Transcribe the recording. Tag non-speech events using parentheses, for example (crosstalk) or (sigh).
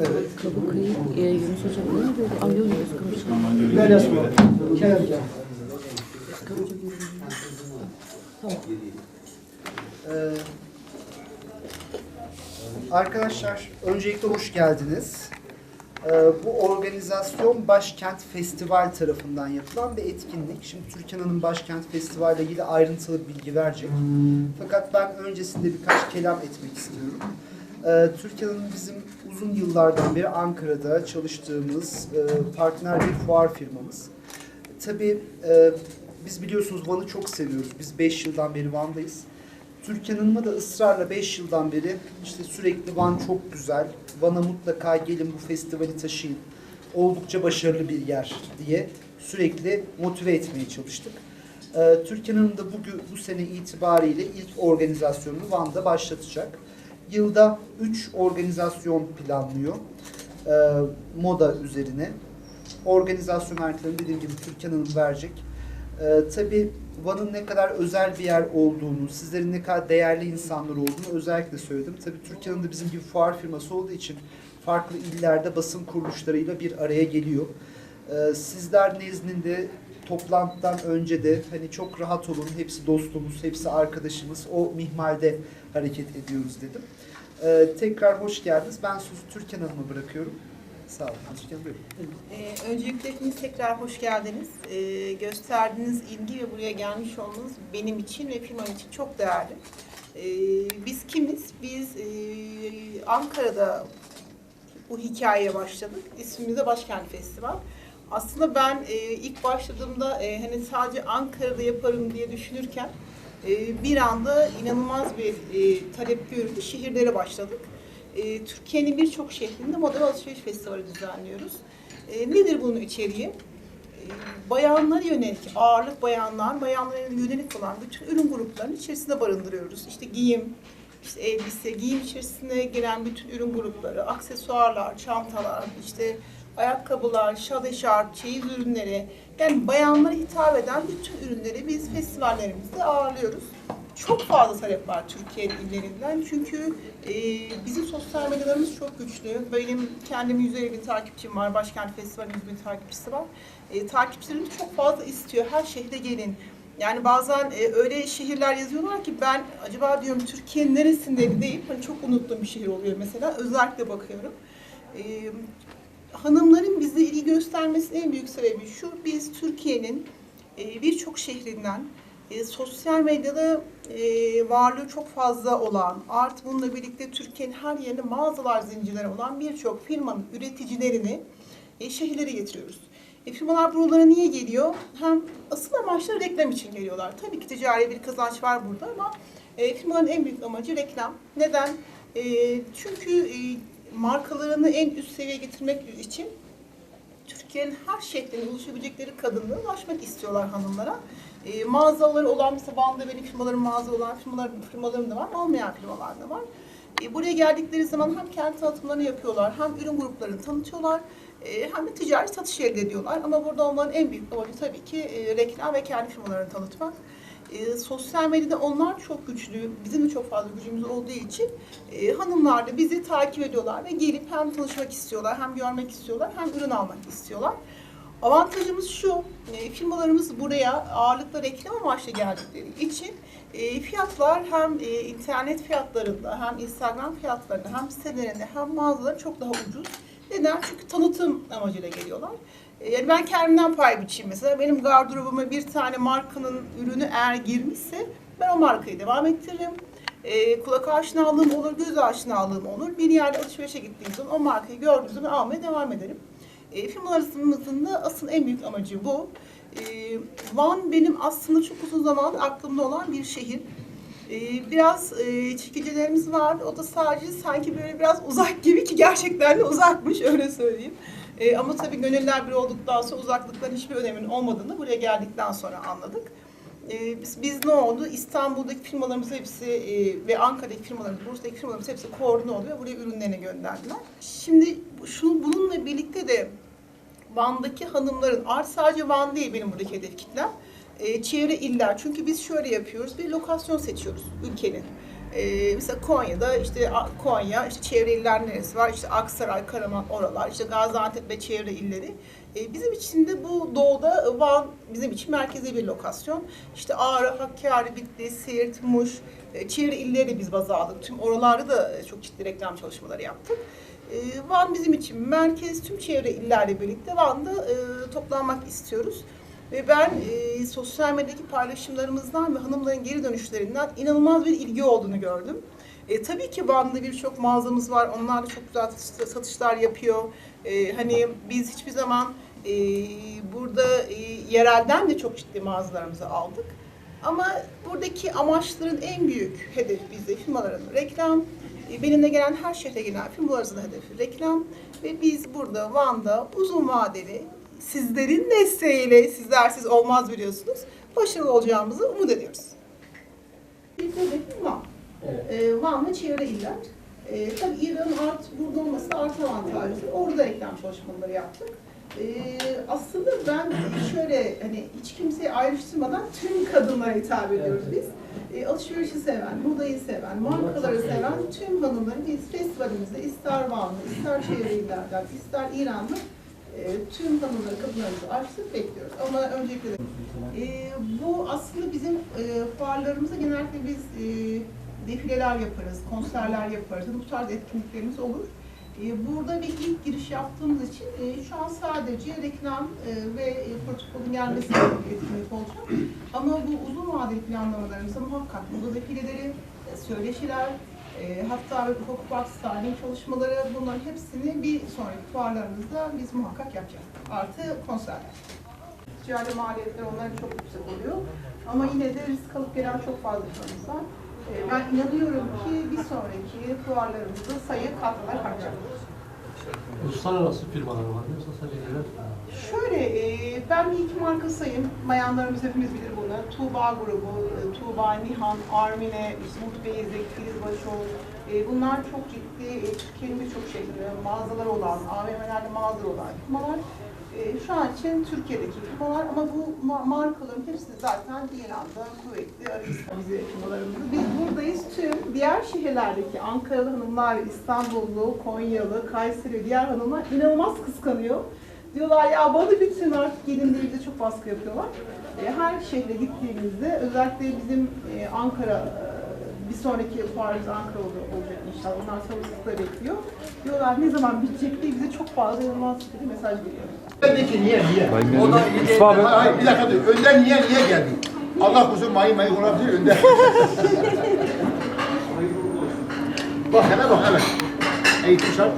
Evet. Kabuk kayıp e, Yunus Hocam ne? Ay. Ee, arkadaşlar öncelikle hoş geldiniz. Ee, bu organizasyon Başkent Festival tarafından yapılan bir etkinlik. Şimdi Türkiye'nin Başkent Festival ile ilgili ayrıntılı bilgi verecek. Fakat ben öncesinde birkaç kelam etmek istiyorum. Ee, Türkiye'nin bizim uzun yıllardan beri Ankara'da çalıştığımız e, partner bir fuar firmamız. Tabii e, biz biliyorsunuz Van'ı çok seviyoruz. Biz 5 yıldan beri Van'dayız. Türkan Hanım'a da ısrarla 5 yıldan beri işte sürekli Van çok güzel, Van'a mutlaka gelin bu festivali taşıyın, oldukça başarılı bir yer diye sürekli motive etmeye çalıştık. Ee, Türkan Hanım da bugün, bu sene itibariyle ilk organizasyonunu Van'da başlatacak. Yılda 3 organizasyon planlıyor ee, moda üzerine. Organizasyon ayrıntılarını dediğim gibi Türkan Hanım verecek. Ee, tabii Van'ın ne kadar özel bir yer olduğunu, sizlerin ne kadar değerli insanlar olduğunu özellikle söyledim. Tabii Türkiye'nin de bizim gibi fuar firması olduğu için farklı illerde basın kuruluşlarıyla bir araya geliyor. Ee, sizler nezdinde toplantıdan önce de hani çok rahat olun, hepsi dostumuz, hepsi arkadaşımız, o mihmalde hareket ediyoruz dedim. Ee, tekrar hoş geldiniz. Ben sözü Türkan Hanım'a bırakıyorum. Sağ olun. Türkan buyurun. Ee, öncelikle hepiniz tekrar hoş geldiniz. Ee, gösterdiğiniz ilgi ve buraya gelmiş olmanız benim için ve firmam için çok değerli. Ee, biz kimiz? Biz e, Ankara'da bu hikayeye başladık. İsmimiz de Başkent Festival. Aslında ben e, ilk başladığımda e, hani sadece Ankara'da yaparım diye düşünürken e, bir anda inanılmaz bir e, talep görüldü. Şehirlere başladık. E, Türkiye'nin birçok şehrinde moda alışveriş festivali düzenliyoruz. E, nedir bunun içeriği? E, bayanlara yönelik, ağırlık bayanlar, bayanlara yönelik olan bütün ürün gruplarının içerisinde barındırıyoruz. İşte giyim, işte elbise, giyim içerisine giren bütün ürün grupları, aksesuarlar, çantalar, işte ayakkabılar, şal eşarp, çeyiz ürünleri, yani bayanlara hitap eden bütün ürünleri biz festivallerimizde ağırlıyoruz. Çok fazla talep var Türkiye illerinden çünkü e, bizim sosyal medyalarımız çok güçlü. Benim kendim 150 bin takipçim var, Başkent Festivali'nin 100 bin takipçisi var. E, takipçilerimiz çok fazla istiyor, her şehre gelin. Yani bazen e, öyle şehirler yazıyorlar ki ben acaba diyorum Türkiye'nin neresinde deyip hani çok unuttuğum bir şehir oluyor mesela. Özellikle bakıyorum. E, hanımların bize ilgi göstermesinin en büyük sebebi şu. Biz Türkiye'nin e, birçok şehrinden e, sosyal medyada e, varlığı çok fazla olan, artı bununla birlikte Türkiye'nin her yerinde mağazalar zincirleri olan birçok firmanın üreticilerini e, şehirlere getiriyoruz. E, firmalar buralara niye geliyor? Hem asıl amaçları reklam için geliyorlar. Tabii ki ticari bir kazanç var burada ama e, firmaların en büyük amacı reklam. Neden? E, çünkü e, markalarını en üst seviyeye getirmek için Türkiye'nin her şehrine ulaşabilecekleri kadınlara ulaşmak istiyorlar hanımlara. E, mağazaları olan, mesela Van'da benim firmalarım mağaza olan firmalarım, firmalarım da var, olmayan firmalar da var. E, buraya geldikleri zaman hem kendi tanıtımlarını yapıyorlar, hem ürün gruplarını tanıtıyorlar, e, hem de ticari satış elde ediyorlar. Ama burada onların en büyük amacı tabii ki e, reklam ve kendi firmalarını tanıtmak. E, sosyal medyada onlar çok güçlü, bizim de çok fazla gücümüz olduğu için e, hanımlar da bizi takip ediyorlar ve gelip hem tanışmak istiyorlar, hem görmek istiyorlar, hem ürün almak istiyorlar. Avantajımız şu, e, firmalarımız buraya ağırlıkla reklam amaçlı geldikleri için e, fiyatlar hem e, internet fiyatlarında, hem Instagram fiyatlarında, hem sitelerinde, hem mağazalarında çok daha ucuz. Neden? Çünkü tanıtım amacıyla geliyorlar. E, Yani ben kendimden pay biçeyim mesela. Benim gardırobuma bir tane markanın ürünü eğer girmişse ben o markayı devam ettiririm. E, kulak aşinalığım olur, göz aşinalığım olur. Bir yerde alışverişe gittiğim zaman o markayı gördüğüm zaman almaya devam ederim. E, firmalarımızın da asıl en büyük amacı bu. E, Van benim aslında çok uzun zaman aklımda olan bir şehir. E, biraz e, çekicilerimiz var. O da sadece sanki böyle biraz uzak gibi ki gerçekten de uzakmış öyle söyleyeyim. E, ama tabii gönüller bir olduktan sonra uzaklıkların hiçbir öneminin olmadığını buraya geldikten sonra anladık. E, biz, biz ne oldu? İstanbul'daki firmalarımız hepsi e, ve Ankara'daki firmalarımız, Bursa'daki firmalarımız hepsi koordine oluyor. Buraya ürünlerini gönderdiler. Şimdi şunu bununla birlikte de Van'daki hanımların, art sadece Van değil benim buradaki hedef kitlem. e, çevre iller. Çünkü biz şöyle yapıyoruz. Bir lokasyon seçiyoruz ülkenin. E, mesela Konya'da işte Konya, işte çevre iller neresi var? İşte Aksaray, Karaman oralar, işte Gaziantep ve çevre illeri. E, bizim için de bu doğuda Van bizim için merkezi bir lokasyon. İşte Ağrı, Hakkari, Bitlis, Siirt, Muş, e, çevre illeri biz baz aldık. Tüm oralarda da çok ciddi reklam çalışmaları yaptık. E, Van bizim için merkez, tüm çevre illerle birlikte Van'da e, toplanmak istiyoruz. Ve ben e, sosyal medyadaki paylaşımlarımızdan ve hanımların geri dönüşlerinden inanılmaz bir ilgi olduğunu gördüm. E, tabii ki Van'da birçok mağazamız var. Onlar da çok güzel satış- satışlar yapıyor. E, hani biz hiçbir zaman e, burada e, yerelden de çok ciddi mağazalarımızı aldık. Ama buradaki amaçların en büyük hedefi bizde firmaların reklam. E, Benimle gelen her şehre gelen firmalarımızın hedefi reklam. Ve biz burada Van'da uzun vadeli sizlerin desteğiyle, sizlersiz olmaz biliyorsunuz, başarılı olacağımızı umut ediyoruz. Van. E, Van ve çevre iller. E, tabii İran'ın art, burada olması artı avantajlı. Orada reklam çalışmaları yaptık. E, aslında ben şöyle hani hiç kimseyi ayrıştırmadan tüm kadınlara hitap ediyoruz biz. E, alışverişi seven, modayı seven, markaları seven tüm hanımları biz festivalimizde ister Vanlı, ister çevre illerden, ister İran'da e, tüm hanımları, kadınlarımızı açtık bekliyoruz. Ama öncelikle e, bu aslında bizim e, fuarlarımızda genellikle biz e, defileler yaparız, konserler yaparız. Bu tarz etkinliklerimiz olur. E, burada bir ilk giriş yaptığımız için e, şu an sadece reklam e, ve protokolün gelmesi etkinlik olacak. Ama bu uzun vadeli planlamalarımızda muhakkak moda defileleri, söyleşiler, e, hatta ve styling çalışmaları bunların hepsini bir sonraki fuarlarımızda biz muhakkak yapacağız. Artı konserler. Ticari maliyetler onların çok yüksek oluyor. Ama yine de risk alıp gelen çok fazla firmamız var. E, ben inanıyorum ki bir sonraki fuarlarımızda sayı katlar artacak. Uluslararası firmalar var mı? Sadece yerel? Şöyle, e, ben bir iki marka sayayım. Bayanlarımız hepimiz bilir bunu. Tuğba grubu, e, Tuğba, Nihan, Armine, Umut Beyazık, Filiz Başoğlu. E, bunlar çok ciddi, e, Türkiye'nin birçok şehrinde mağazaları olan, AVM'lerde mağazaları olan firmalar. E, şu an için Türkiye'deki firmalar ama bu ma- markaların hepsi zaten İran'da kuvvetli Arabistan bizi firmalarımız. Biz buradayız tüm diğer şehirlerdeki Ankaralı hanımlar, İstanbullu, Konyalı, Kayseri diğer hanımlar inanılmaz kıskanıyor. Diyorlar ya bana bütün artık gelin diye bize çok baskı yapıyorlar. E, her şehre gittiğimizde özellikle bizim e, Ankara bir sonraki fuarımız Ankara ol- olacak inşallah. Ondan sonrası da bekliyor. Diyorlar ne zaman bitecek diye bize çok fazla inanılmaz bir mesaj geliyor. Öndeki niye niye? O da hayır, hayır bir dakika dur. Önden niye niye geldi? Allah korusun mayı mayı olabilir önden. (laughs) bak hele bak evet. Eğitim şart.